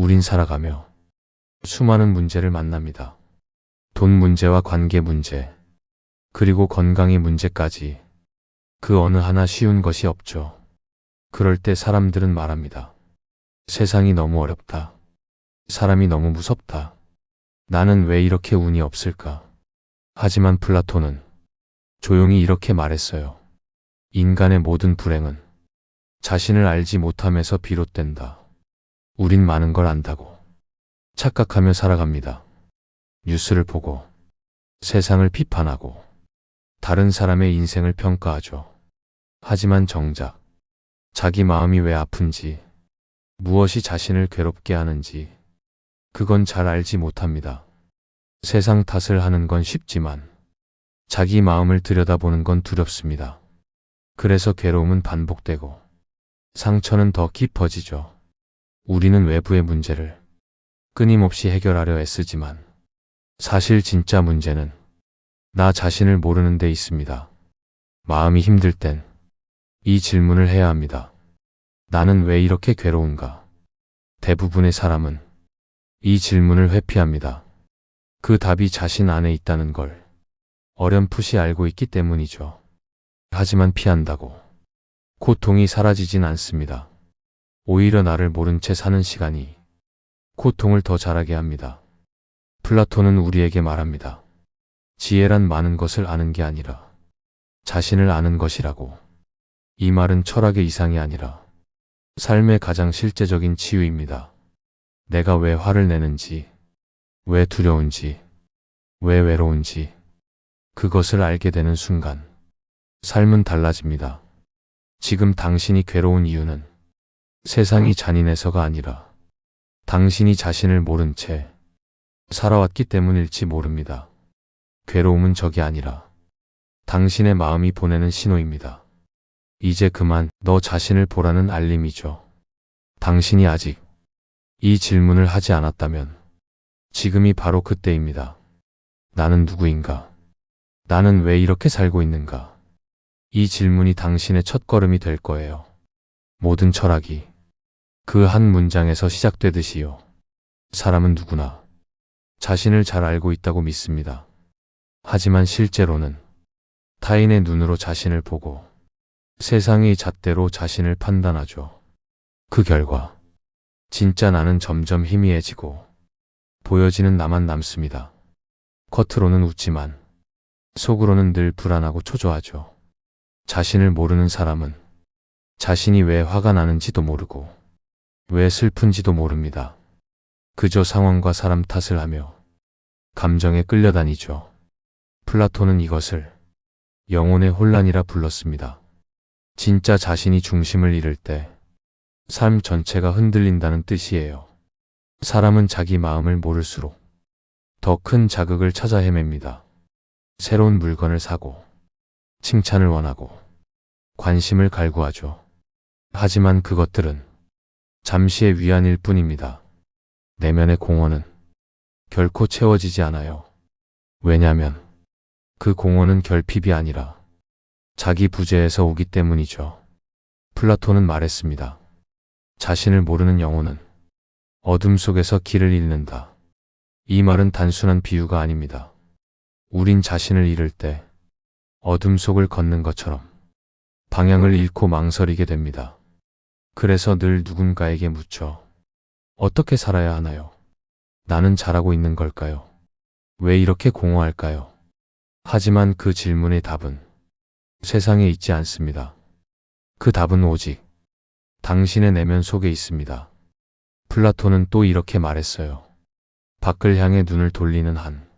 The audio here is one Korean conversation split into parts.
우린 살아가며 수많은 문제를 만납니다. 돈 문제와 관계 문제, 그리고 건강의 문제까지 그 어느 하나 쉬운 것이 없죠. 그럴 때 사람들은 말합니다. 세상이 너무 어렵다. 사람이 너무 무섭다. 나는 왜 이렇게 운이 없을까? 하지만 플라톤은 조용히 이렇게 말했어요. 인간의 모든 불행은 자신을 알지 못함에서 비롯된다. 우린 많은 걸 안다고 착각하며 살아갑니다. 뉴스를 보고 세상을 비판하고 다른 사람의 인생을 평가하죠. 하지만 정작 자기 마음이 왜 아픈지 무엇이 자신을 괴롭게 하는지 그건 잘 알지 못합니다. 세상 탓을 하는 건 쉽지만 자기 마음을 들여다보는 건 두렵습니다. 그래서 괴로움은 반복되고 상처는 더 깊어지죠. 우리는 외부의 문제를 끊임없이 해결하려 애쓰지만 사실 진짜 문제는 나 자신을 모르는 데 있습니다. 마음이 힘들 땐 이 질문을 해야 합니다. 나는 왜 이렇게 괴로운가? 대부분의 사람은 이 질문을 회피합니다. 그 답이 자신 안에 있다는 걸 어렴풋이 알고 있기 때문이죠. 하지만 피한다고 고통이 사라지진 않습니다. 오히려 나를 모른 채 사는 시간이 고통을 더 자라게 합니다. 플라톤은 우리에게 말합니다. 지혜란 많은 것을 아는 게 아니라 자신을 아는 것이라고. 이 말은 철학의 이상이 아니라 삶의 가장 실제적인 치유입니다. 내가 왜 화를 내는지, 왜 두려운지, 왜 외로운지, 그것을 알게 되는 순간, 삶은 달라집니다. 지금 당신이 괴로운 이유는 세상이 잔인해서가 아니라 당신이 자신을 모른 채 살아왔기 때문일지 모릅니다. 괴로움은 적이 아니라 당신의 마음이 보내는 신호입니다. 이제 그만 너 자신을 보라는 알림이죠. 당신이 아직 이 질문을 하지 않았다면 지금이 바로 그때입니다. 나는 누구인가? 나는 왜 이렇게 살고 있는가? 이 질문이 당신의 첫걸음이 될 거예요. 모든 철학이 그 한 문장에서 시작되듯이요. 사람은 누구나 자신을 잘 알고 있다고 믿습니다. 하지만 실제로는 타인의 눈으로 자신을 보고 세상의 잣대로 자신을 판단하죠. 그 결과 진짜 나는 점점 희미해지고 보여지는 나만 남습니다. 겉으로는 웃지만 속으로는 늘 불안하고 초조하죠. 자신을 모르는 사람은 자신이 왜 화가 나는지도 모르고 왜 슬픈지도 모릅니다. 그저 상황과 사람 탓을 하며 감정에 끌려다니죠. 플라톤은 이것을 영혼의 혼란이라 불렀습니다. 진짜 자신이 중심을 잃을 때 삶 전체가 흔들린다는 뜻이에요. 사람은 자기 마음을 모를수록 더 큰 자극을 찾아 헤맵니다. 새로운 물건을 사고 칭찬을 원하고 관심을 갈구하죠. 하지만 그것들은 잠시의 위안일 뿐입니다. 내면의 공허는 결코 채워지지 않아요. 왜냐면 그 공허는 결핍이 아니라 자기 부재에서 오기 때문이죠. 플라톤은 말했습니다. 자신을 모르는 영혼은 어둠 속에서 길을 잃는다. 이 말은 단순한 비유가 아닙니다. 우린 자신을 잃을 때 어둠 속을 걷는 것처럼 방향을 잃고 망설이게 됩니다. 그래서 늘 누군가에게 묻죠. 어떻게 살아야 하나요? 나는 잘하고 있는 걸까요? 왜 이렇게 공허할까요? 하지만 그 질문의 답은 세상에 있지 않습니다. 그 답은 오직 당신의 내면 속에 있습니다. 플라톤은 또 이렇게 말했어요. 밖을 향해 눈을 돌리는 한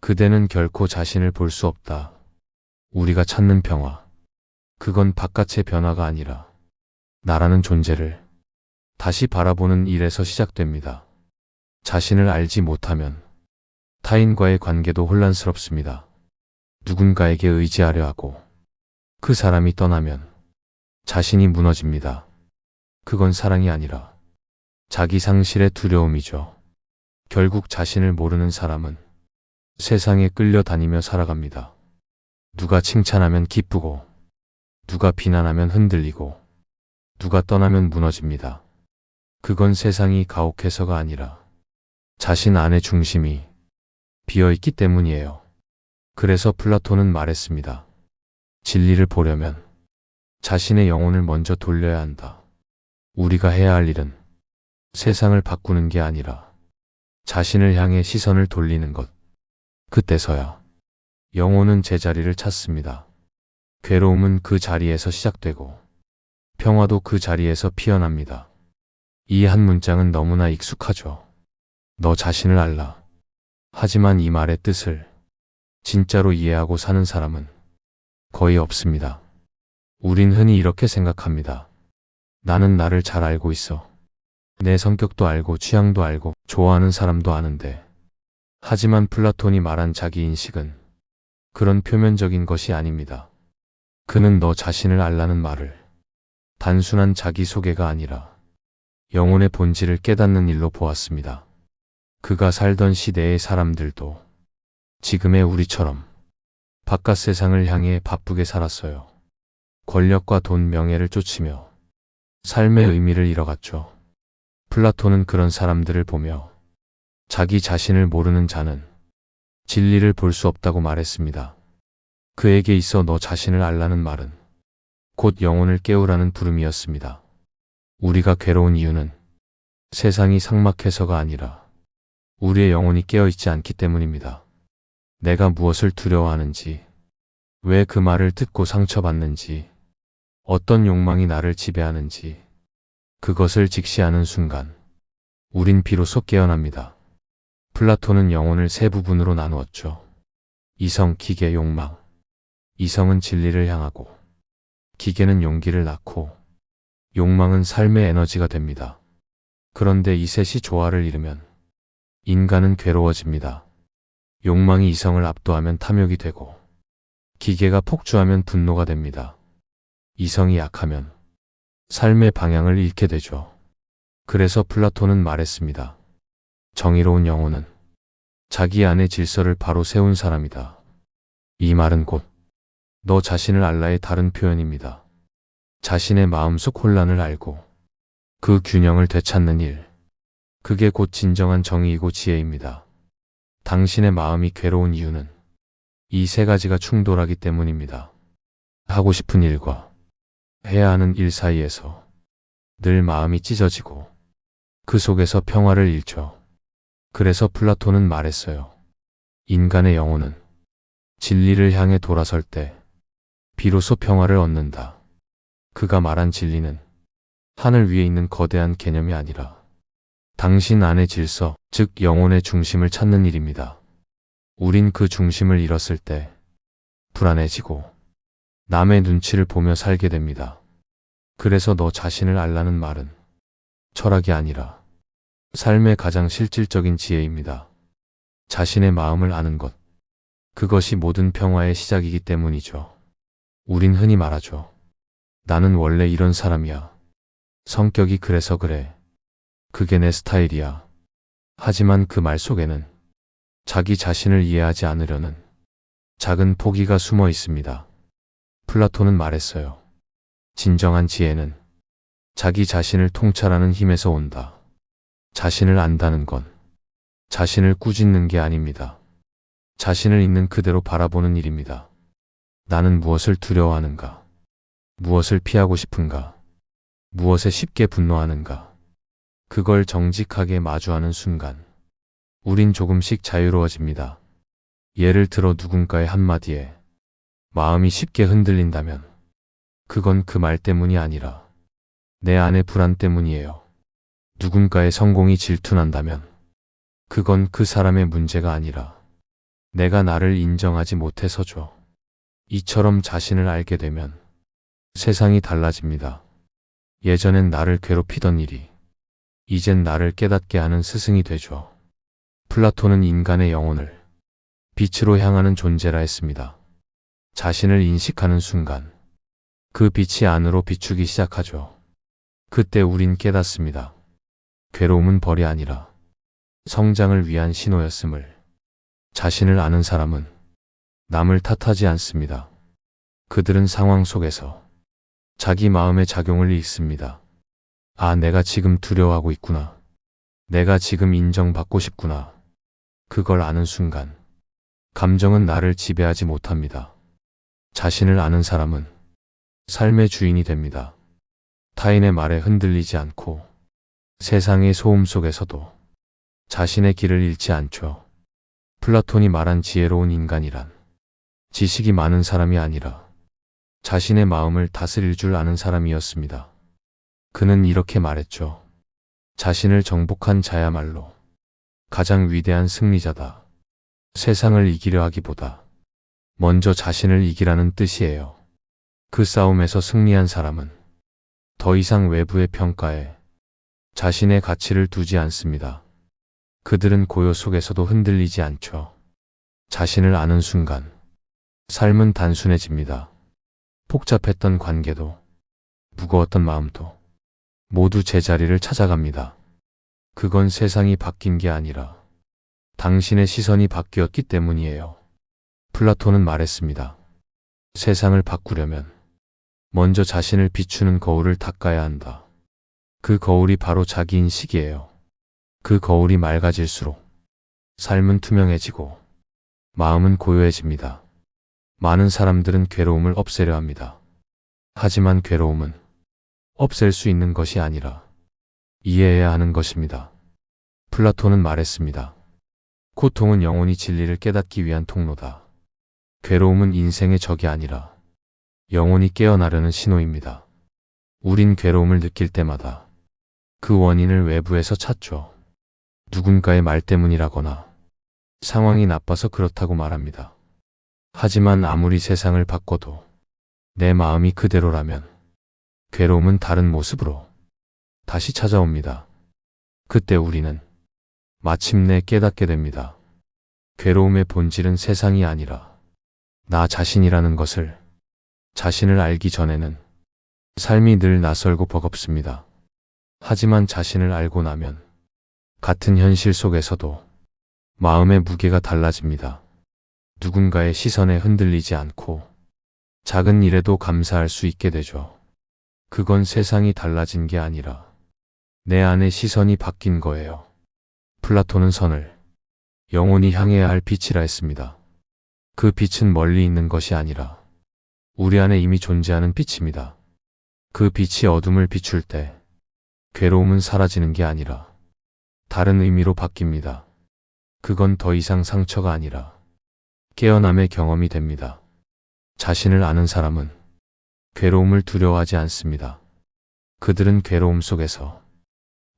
그대는 결코 자신을 볼 수 없다. 우리가 찾는 평화. 그건 바깥의 변화가 아니라 나라는 존재를 다시 바라보는 일에서 시작됩니다. 자신을 알지 못하면 타인과의 관계도 혼란스럽습니다. 누군가에게 의지하려 하고 그 사람이 떠나면 자신이 무너집니다. 그건 사랑이 아니라 자기 상실의 두려움이죠. 결국 자신을 모르는 사람은 세상에 끌려다니며 살아갑니다. 누가 칭찬하면 기쁘고 누가 비난하면 흔들리고 누가 떠나면 무너집니다. 그건 세상이 가혹해서가 아니라 자신 안의 중심이 비어있기 때문이에요. 그래서 플라톤은 말했습니다. 진리를 보려면 자신의 영혼을 먼저 돌려야 한다. 우리가 해야 할 일은 세상을 바꾸는 게 아니라 자신을 향해 시선을 돌리는 것. 그때서야 영혼은 제자리를 찾습니다. 괴로움은 그 자리에서 시작되고 평화도 그 자리에서 피어납니다. 이 한 문장은 너무나 익숙하죠. 너 자신을 알라. 하지만 이 말의 뜻을 진짜로 이해하고 사는 사람은 거의 없습니다. 우린 흔히 이렇게 생각합니다. 나는 나를 잘 알고 있어. 내 성격도 알고 취향도 알고 좋아하는 사람도 아는데. 하지만 플라톤이 말한 자기 인식은 그런 표면적인 것이 아닙니다. 그는 너 자신을 알라는 말을 단순한 자기소개가 아니라 영혼의 본질을 깨닫는 일로 보았습니다. 그가 살던 시대의 사람들도 지금의 우리처럼 바깥 세상을 향해 바쁘게 살았어요. 권력과 돈, 명예를 쫓으며 삶의 의미를 잃어갔죠. 플라톤은 그런 사람들을 보며 자기 자신을 모르는 자는 진리를 볼 수 없다고 말했습니다. 그에게 있어 너 자신을 알라는 말은 곧 영혼을 깨우라는 부름이었습니다. 우리가 괴로운 이유는 세상이 삭막해서가 아니라 우리의 영혼이 깨어있지 않기 때문입니다. 내가 무엇을 두려워하는지, 왜 그 말을 듣고 상처받는지, 어떤 욕망이 나를 지배하는지, 그것을 직시하는 순간, 우린 비로소 깨어납니다. 플라톤은 영혼을 세 부분으로 나누었죠. 이성, 기계, 욕망. 이성은 진리를 향하고, 기계는 용기를 낳고, 욕망은 삶의 에너지가 됩니다. 그런데 이 셋이 조화를 이루면 인간은 괴로워집니다. 욕망이 이성을 압도하면 탐욕이 되고 기계가 폭주하면 분노가 됩니다. 이성이 약하면 삶의 방향을 잃게 되죠. 그래서 플라톤은 말했습니다. 정의로운 영혼은 자기 안의 질서를 바로 세운 사람이다. 이 말은 곧 너 자신을 알라의 다른 표현입니다. 자신의 마음속 혼란을 알고 그 균형을 되찾는 일. 그게 곧 진정한 정의이고 지혜입니다. 당신의 마음이 괴로운 이유는 이 세 가지가 충돌하기 때문입니다. 하고 싶은 일과 해야 하는 일 사이에서 늘 마음이 찢어지고 그 속에서 평화를 잃죠. 그래서 플라톤은 말했어요. 인간의 영혼은 진리를 향해 돌아설 때 비로소 평화를 얻는다. 그가 말한 진리는 하늘 위에 있는 거대한 개념이 아니라 당신 안의 질서, 즉 영혼의 중심을 찾는 일입니다. 우린 그 중심을 잃었을 때 불안해지고 남의 눈치를 보며 살게 됩니다. 그래서 너 자신을 알라는 말은 철학이 아니라 삶의 가장 실질적인 지혜입니다. 자신의 마음을 아는 것. 그것이 모든 평화의 시작이기 때문이죠. 우린 흔히 말하죠. 나는 원래 이런 사람이야. 성격이 그래서 그래. 그게 내 스타일이야. 하지만 그 말 속에는 자기 자신을 이해하지 않으려는 작은 포기가 숨어 있습니다. 플라톤은 말했어요. 진정한 지혜는 자기 자신을 통찰하는 힘에서 온다. 자신을 안다는 건 자신을 꾸짖는 게 아닙니다. 자신을 있는 그대로 바라보는 일입니다. 나는 무엇을 두려워하는가? 무엇을 피하고 싶은가? 무엇에 쉽게 분노하는가? 그걸 정직하게 마주하는 순간, 우린 조금씩 자유로워집니다. 예를 들어 누군가의 한마디에 마음이 쉽게 흔들린다면, 그건 그 말 때문이 아니라 내 안의 불안 때문이에요. 누군가의 성공이 질투난다면, 그건 그 사람의 문제가 아니라 내가 나를 인정하지 못해서죠. 이처럼 자신을 알게 되면 세상이 달라집니다. 예전엔 나를 괴롭히던 일이 이젠 나를 깨닫게 하는 스승이 되죠. 플라톤은 인간의 영혼을 빛으로 향하는 존재라 했습니다. 자신을 인식하는 순간 그 빛이 안으로 비추기 시작하죠. 그때 우린 깨닫습니다. 괴로움은 벌이 아니라 성장을 위한 신호였음을 자신을 아는 사람은 남을 탓하지 않습니다. 그들은 상황 속에서 자기 마음의 작용을 읽습니다. 아, 내가 지금 두려워하고 있구나. 내가 지금 인정받고 싶구나. 그걸 아는 순간, 감정은 나를 지배하지 못합니다. 자신을 아는 사람은 삶의 주인이 됩니다. 타인의 말에 흔들리지 않고 세상의 소음 속에서도 자신의 길을 잃지 않죠. 플라톤이 말한 지혜로운 인간이란 지식이 많은 사람이 아니라 자신의 마음을 다스릴 줄 아는 사람이었습니다. 그는 이렇게 말했죠. 자신을 정복한 자야말로 가장 위대한 승리자다. 세상을 이기려 하기보다 먼저 자신을 이기라는 뜻이에요. 그 싸움에서 승리한 사람은 더 이상 외부의 평가에 자신의 가치를 두지 않습니다. 그들은 고요 속에서도 흔들리지 않죠. 자신을 아는 순간 삶은 단순해집니다. 복잡했던 관계도 무거웠던 마음도 모두 제자리를 찾아갑니다. 그건 세상이 바뀐 게 아니라 당신의 시선이 바뀌었기 때문이에요. 플라톤은 말했습니다. 세상을 바꾸려면 먼저 자신을 비추는 거울을 닦아야 한다. 그 거울이 바로 자기 인식이에요. 그 거울이 맑아질수록 삶은 투명해지고 마음은 고요해집니다. 많은 사람들은 괴로움을 없애려 합니다. 하지만 괴로움은 없앨 수 있는 것이 아니라 이해해야 하는 것입니다. 플라톤은 말했습니다. 고통은 영혼이 진리를 깨닫기 위한 통로다. 괴로움은 인생의 적이 아니라 영혼이 깨어나려는 신호입니다. 우린 괴로움을 느낄 때마다 그 원인을 외부에서 찾죠. 누군가의 말 때문이라거나 상황이 나빠서 그렇다고 말합니다. 하지만 아무리 세상을 바꿔도 내 마음이 그대로라면 괴로움은 다른 모습으로 다시 찾아옵니다. 그때 우리는 마침내 깨닫게 됩니다. 괴로움의 본질은 세상이 아니라 나 자신이라는 것을 자신을 알기 전에는 삶이 늘 낯설고 버겁습니다. 하지만 자신을 알고 나면 같은 현실 속에서도 마음의 무게가 달라집니다. 누군가의 시선에 흔들리지 않고 작은 일에도 감사할 수 있게 되죠. 그건 세상이 달라진 게 아니라 내 안의 시선이 바뀐 거예요. 플라톤은 선을 영원히 향해야 할 빛이라 했습니다. 그 빛은 멀리 있는 것이 아니라 우리 안에 이미 존재하는 빛입니다. 그 빛이 어둠을 비출 때 괴로움은 사라지는 게 아니라 다른 의미로 바뀝니다. 그건 더 이상 상처가 아니라 깨어남의 경험이 됩니다. 자신을 아는 사람은 괴로움을 두려워하지 않습니다. 그들은 괴로움 속에서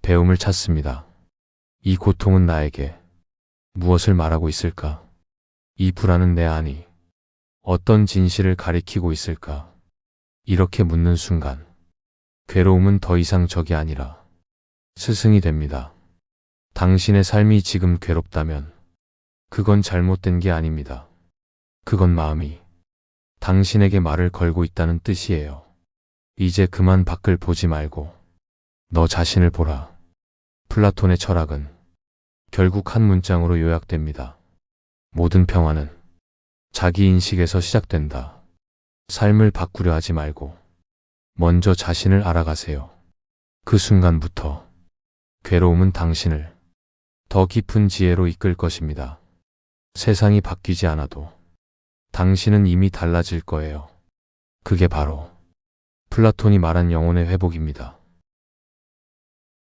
배움을 찾습니다. 이 고통은 나에게 무엇을 말하고 있을까? 이 불안은 내 안이 어떤 진실을 가리키고 있을까? 이렇게 묻는 순간 괴로움은 더 이상 적이 아니라 스승이 됩니다. 당신의 삶이 지금 괴롭다면 그건 잘못된 게 아닙니다. 그건 마음이 당신에게 말을 걸고 있다는 뜻이에요. 이제 그만 밖을 보지 말고 너 자신을 보라. 플라톤의 철학은 결국 한 문장으로 요약됩니다. 모든 평화는 자기 인식에서 시작된다. 삶을 바꾸려 하지 말고 먼저 자신을 알아가세요. 그 순간부터 괴로움은 당신을 더 깊은 지혜로 이끌 것입니다. 세상이 바뀌지 않아도 당신은 이미 달라질 거예요. 그게 바로 플라톤이 말한 영혼의 회복입니다.